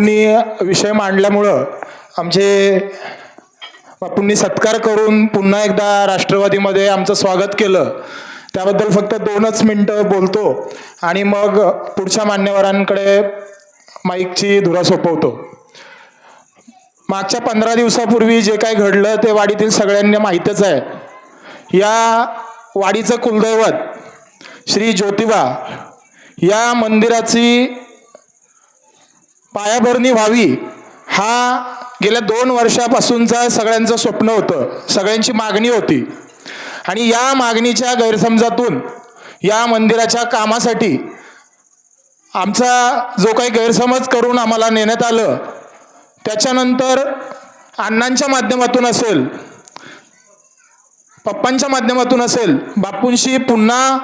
बापूंनी विषय मांडल्यामुळं आमचे बापूंनी सत्कार करून पुन्हा एकदा राष्ट्रवादीमध्ये आमचं स्वागत केलं. त्याबद्दल फक्त दोनच मिनटं बोलतो आणि मग पुढच्या मान्यवरांकडे माईकची धुरा सोपवतो. मागच्या पंधरा दिवसापूर्वी जे काय घडलं ते वाडीतील सगळ्यांना माहीतच आहे. या वाडीचं कुलदैवत श्री ज्योतिबा या मंदिराची पायाभरणी व्हावी हा गेल्या दोन वर्षापासूनचा सगळ्यांचं स्वप्न होतं. सगळ्यांची मागणी होती. आणि या मागणीच्या गैरसमजातून या मंदिराच्या कामासाठी आमचा जो काही गैरसमज करून आम्हाला नेण्यात आलं त्याच्यानंतर अण्णांच्या माध्यमातून असेल पप्पांच्या माध्यमातून असेल बापूंशी पुन्हा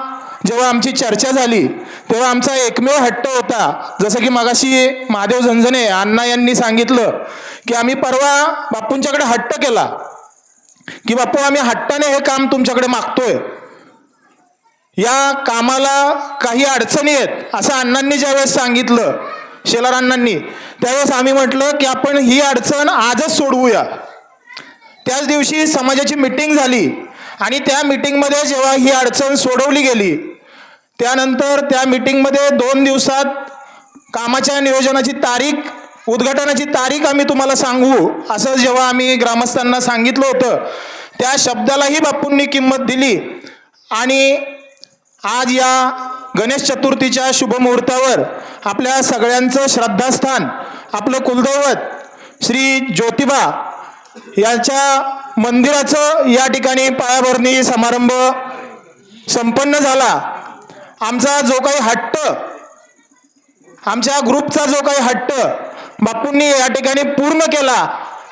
जेव्हा आमची चर्चा झाली तेव्हा आमचा एकमेव हट्ट होता. जसं की मगाशी महादेव झंझने अण्णा यांनी सांगितलं की आम्ही परवा बापूंच्याकडे हट्ट केला. की बापू आम्ही हट्टाने हे काम तुमच्याकडे मागतोय. या कामाला काही अडचणी आहेत असं अण्णांनी ज्यावेळेस सांगितलं शेलार अण्णांनी त्यावेळेस आम्ही म्हटलं की आपण ही अडचण आजच सोडवूया. त्याच दिवशी समाजाची मिटिंग झाली आणि त्या मिटिंगमध्ये जेव्हा ही अडचण सोडवली गेली त्यानंतर त्या मिटिंगमध्ये दोन दिवसात कामाच्या नियोजनाची तारीख उद्घाटनाची तारीख आम्ही तुम्हाला सांगू असं जेव्हा आम्ही ग्रामस्थांना सांगितलं होतं त्या शब्दालाही बापूंनी किंमत दिली. आणि आज या गणेश चतुर्थीच्या शुभमुहूर्तावर आपल्या सगळ्यांचं श्रद्धास्थान आपलं कुलदैवत श्री ज्योतिबा याच्या मंदिराचं या ठिकाणी पायाभरणी समारंभ संपन्न झाला. आमचा जो काही हट्ट आमच्या ग्रुपचा जो काही हट्ट बापूंनी या ठिकाणी पूर्ण केला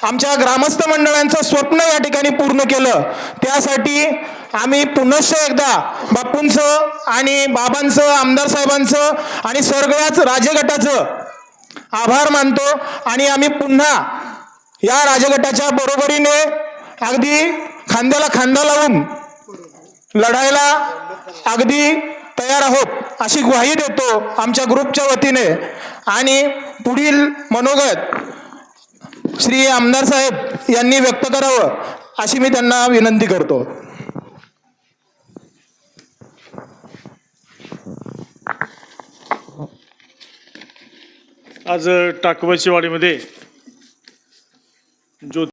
आमच्या ग्रामस्थ मंडळांचं स्वप्न या ठिकाणी पूर्ण केलं त्यासाठी आम्ही पुनश्च एकदा बापूंचं आणि बाबांचं आमदार साहेबांचं आणि सगळ्याच राजगटाचं आभार मानतो आणि आम्ही पुन्हा या राजगटाच्या बरोबरीने अगदी खांद्याला खांदा लावून लढायला अगदी तयार आहोत अशी ग्वाही देतो आमच्या ग्रुपच्या वतीने. आणि पुढील मनोगत श्री आमदार साहेब यांनी व्यक्त करावं अशी मी त्यांना विनंती करतो. आज टाकवशीवाडीमध्ये ज्योत